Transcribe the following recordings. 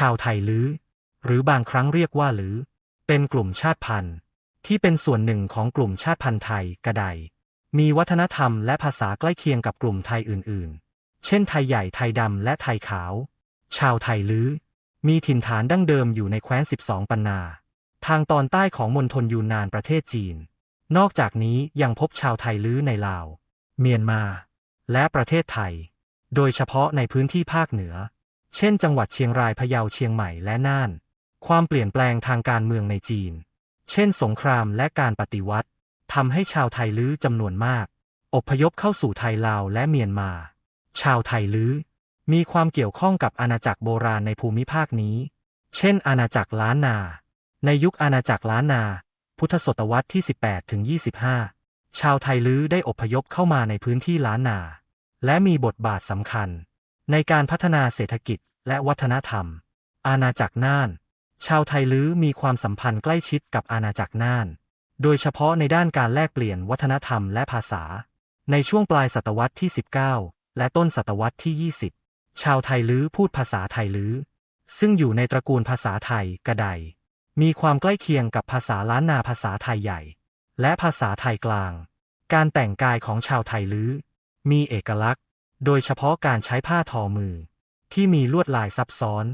ชาวไทยลื้อหรือบางครั้งเรียกว่าหรือ เป็นกลุ่มชาติพันธุ์ ที่เป็นส่วนหนึ่งของกลุ่มชาติพันธุ์ไทยกระไดมีวัฒนธรรมและภาษาใกล้เคียงกับกลุ่มไทยอื่น ๆ เช่นไทยใหญ่ไทยดำและไทยขาว ชาวไทยลื้อมีถิ่นฐานดั้งเดิมอยู่ในแคว้น 12 ปันนา ทางตอนใต้ของมณฑลยูนนานประเทศจีน นอกจากนี้ยังพบชาวไทยลื้อในลาว เมียนมา และประเทศไทย โดยเฉพาะในพื้นที่ภาคเหนือ เช่นจังหวัดเชียงรายพะเยาเชียงใหม่และน่าน ความเปลี่ยนแปลงทางการเมืองในจีน เช่น สงครามและการปฏิวัติทำให้ชาวไทลื้อจำนวนมาก อพยพเข้าสู่ไทยลาวและเมียนมา ชาวไทลื้อมีความเกี่ยวข้องกับอาณาจักรโบราณในภูมิภาคนี้ เช่น อาณาจักรล้านนา ในยุคอาณาจักรล้านนา พุทธศตวรรษที่ 18ถึง25 ชาวไทลื้อได้อพยพเข้ามาในพื้นที่ล้านนา และมีบทบาทสำคัญ ในการพัฒนาเศรษฐกิจและวัฒนธรรม อาณาจักรน่าน ชาวไทยลื้อมีความสัมพันธ์ใกล้ชิดกับอาณาจักรน่าน โดยเฉพาะในด้านการแลกเปลี่ยนวัฒนธรรมและภาษา ในช่วงปลายศตวรรษที่ 19 และต้นศตวรรษที่ 20 ชาวไทยลื้อพูดภาษาไทยลื้อ ซึ่งอยู่ในตระกูลภาษาไทยกระไดมีความใกล้เคียงกับภาษาล้านนาภาษาไทยใหญ่ และภาษาไทยกลาง การแต่งกายของชาวไทยลื้อ มีเอกลักษณ์ โดยเฉพาะการใช้ผ้าทอมือ ที่มีลวดลายซับซ้อน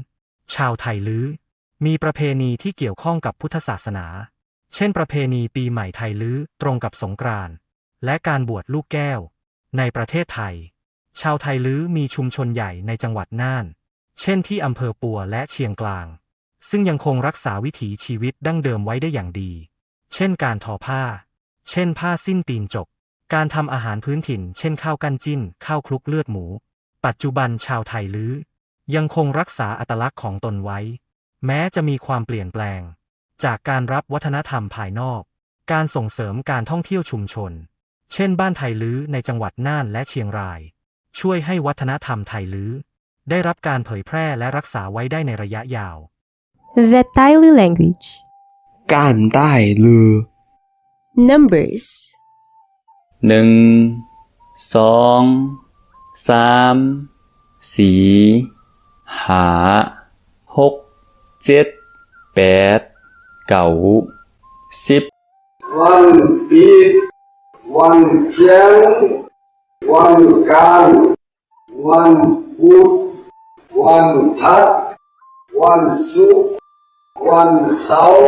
ชาวไทยลื้อ มีประเพณีที่เกี่ยวข้องกับพุทธศาสนา เช่นประเพณีปีใหม่ไทยลื้อตรงกับสงกรานต์และการบวชลูกแก้ว ในประเทศไทย ชาวไทยลื้อมีชุมชนใหญ่ในจังหวัดน่าน เช่นที่อำเภอปัวและเชียงกลาง ซึ่งยังคงรักษาวิถีชีวิตดั้งเดิมไว้ได้อย่างดี เช่นการทอผ้า เช่นผ้าสิ้นตีนจก การทำอาหารพื้นถิ่น เช่นข้าวกั้นจิ้น ข้าวคลุกเลือดหมู ปัจจุบันชาวไทลื้อ ยังคงรักษาอัตลักษณ์ของตนไว้ แม้จะมีความเปลี่ยนแปลง จากการรับวัฒนธรรมภายนอก การส่งเสริมการท่องเที่ยวชุมชน เช่นบ้านไทลื้อในจังหวัดน่านและเชียงราย ช่วยให้วัฒนธรรมไทลื้อ ได้รับการเผยแพร่และรักษาไว้ได้ในระยะยาว The Thai language. การได้ลือ Numbers. หนึ่งสองสามสี่ห้าหกเจ็ดแปดเก้าสิบวันปีวันเชียงวันการวันพุธวันพัดวันศุกร์วันเสาร์